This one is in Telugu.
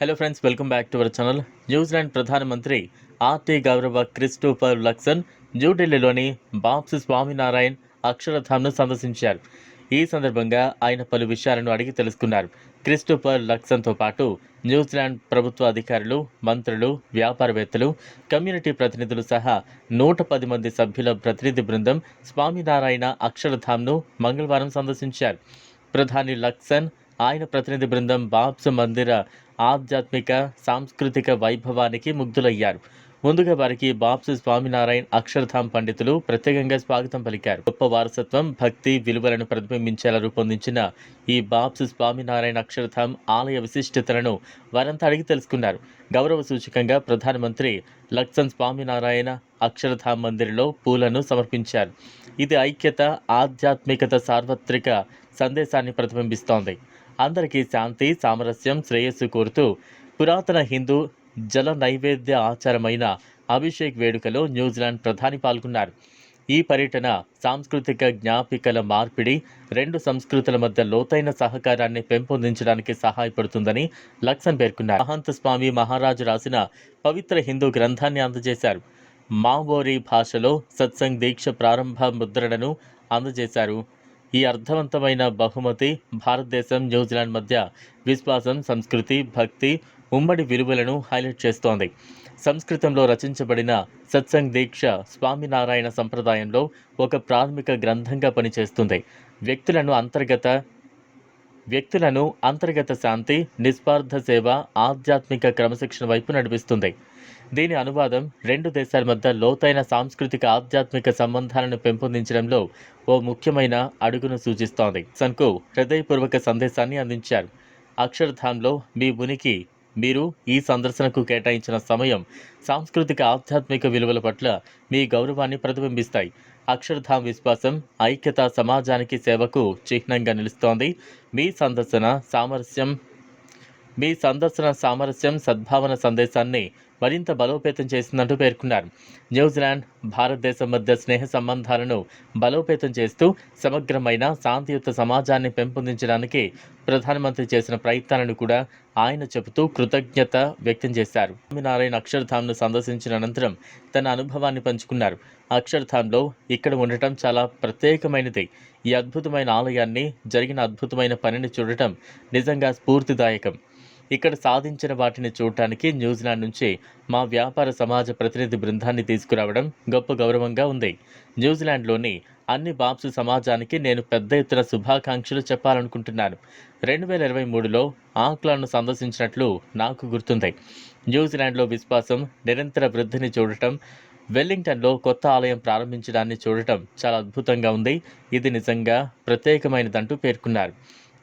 Hello friends welcome back to our channel New Zealand ప్రధానమంత్రి ఆర్టీ గౌరవ క్రిస్టోఫర్ లక్సన్ న్యూఢిల్లీలోని బాబ్స్ స్వామినారాయణ్ అక్షరధామ్ను సందర్శించారు. ఈ సందర్భంగా ఆయన పలు విషయాలను అడిగి తెలుసుకున్నారు. క్రిస్టోఫర్ లక్సన్తో పాటు న్యూజిలాండ్ ప్రభుత్వ అధికారులు మంత్రులు వ్యాపారవేత్తలు కమ్యూనిటీ ప్రతినిధులు సహా నూట పది మంది సభ్యుల ప్రతినిధి బృందం స్వామినారాయణ అక్షరధామ్ను మంగళవారం సందర్శించారు. ప్రధాని లక్సన్ ఆయన ప్రతినిధి బృందం బాబ్స్ మందిర ఆధ్యాత్మిక సాంస్కృతిక వైభవానికి ముగ్ధులయ్యారు. ముందుగా వారికి బాబ్స్ స్వామినారాయణ్ అక్షరధామ్ పండితులు ప్రత్యేకంగా స్వాగతం పలికారు. గొప్ప వారసత్వం భక్తి విలువలను ప్రతిబింబించేలా రూపొందించిన ఈ బాబ్స్ స్వామినారాయణ అక్షరధామ్ ఆలయ విశిష్టతలను వారంతా అడిగి తెలుసుకున్నారు. గౌరవ సూచకంగా ప్రధానమంత్రి లక్సన్ స్వామినారాయణ అక్షరధామ్ మందిర్లో పూలను సమర్పించారు. ఇది ఐక్యత ఆధ్యాత్మికత సార్వత్రిక సందేశాన్ని ప్రతిబింబిస్తోంది. అందరికీ శాంతి సామరస్యం శ్రేయస్సు కోరుతూ పురాతన హిందూ జల నైవేద్య ఆచారమైన అభిషేక్ వేడుకలో న్యూజిలాండ్ ప్రధాని పాల్గొన్నారు. ఈ పర్యటన సాంస్కృతిక జ్ఞాపికల మార్పిడి రెండు సంస్కృతుల మధ్య లోతైన సహకారాన్ని పెంపొందించడానికి సహాయపడుతుందని లక్సన్ పేర్కొన్నారు. మహంత స్వామి మహారాజు రాసిన పవిత్ర హిందూ గ్రంథాన్ని అందజేశారు. మావోరీ భాషలో సత్సంగ్ దీక్ష ప్రారంభ ముద్రణను అందజేశారు. ఈ అర్థవంతమైన బహుమతి భారతదేశం న్యూజిలాండ్ మధ్య విశ్వాసం సంస్కృతి భక్తి ఉమ్మడి విలువలను హైలైట్ చేస్తోంది. సంస్కృతంలో రచించబడిన సత్సంగ్ దీక్ష స్వామినారాయణ సంప్రదాయంలో ఒక ప్రాథమిక గ్రంథంగా పనిచేస్తుంది. వ్యక్తులను అంతర్గత వ్యక్తులను అంతర్గత శాంతి నిస్వార్థ సేవ ఆధ్యాత్మిక క్రమశిక్షణ వైపు నడిపిస్తుంది. దీని అనువాదం రెండు దేశాల మధ్య లోతైన సాంస్కృతిక ఆధ్యాత్మిక సంబంధాలను పెంపొందించడంలో ఓ ముఖ్యమైన అడుగును సూచిస్తోంది. సన్కు హృదయపూర్వక సందేశాన్ని అందించారు. అక్షరధామ్లో మీ ఉనికి మీరు ఈ సందర్శనకు కేటాయించిన సమయం సాంస్కృతిక ఆధ్యాత్మిక విలువల పట్ల మీ గౌరవాన్ని ప్రతిబింబిస్తాయి. అక్షరధామ్ విశ్వాసం ఐక్యత సమాజానికి సేవకు చిహ్నంగా నిలుస్తోంది. మీ సందర్శన సామరస్యం మీ సందర్శన సామరస్యం సద్భావన సందేశాన్ని మరింత బలోపేతం చేసిందంటూ పేర్కొన్నారు. న్యూజిలాండ్ భారతదేశం మధ్య స్నేహ సంబంధాలను బలోపేతం చేస్తూ సమగ్రమైన శాంతియుత సమాజాన్ని పెంపొందించడానికి ప్రధానమంత్రి చేసిన ప్రయత్నాలను కూడా ఆయన చెబుతూ కృతజ్ఞత వ్యక్తం చేశారు. స్వామినారాయణ అక్షరధామ్ను సందర్శించిన అనంతరం తన అనుభవాన్ని పంచుకున్నారు. అక్షరధామ్లో ఇక్కడ ఉండటం చాలా ప్రత్యేకమైనది. ఈ అద్భుతమైన ఆలయాన్ని జరిగిన అద్భుతమైన పనిని చూడటం నిజంగా స్ఫూర్తిదాయకం. ఇక్కడ సాధించిన వాటిని చూడటానికి న్యూజిలాండ్ నుంచి మా వ్యాపార సమాజ ప్రతినిధి బృందాన్ని తీసుకురావడం గొప్ప గౌరవంగా ఉంది. న్యూజిలాండ్లోని అన్ని బాబ్స్ సమాజానికి నేను పెద్ద ఎత్తున శుభాకాంక్షలు చెప్పాలనుకుంటున్నాను. రెండు వేల ఇరవై మూడులో ఆక్లాండ్ను సందర్శించినట్లు నాకు గుర్తుంది. న్యూజిలాండ్లో విశ్వాసం నిరంతర వృద్ధిని చూడటం వెల్లింగ్టన్లో కొత్త ఆలయం ప్రారంభించడాన్ని చూడటం చాలా అద్భుతంగా ఉంది. ఇది నిజంగా ప్రత్యేకమైనదంటూ పేర్కొన్నారు.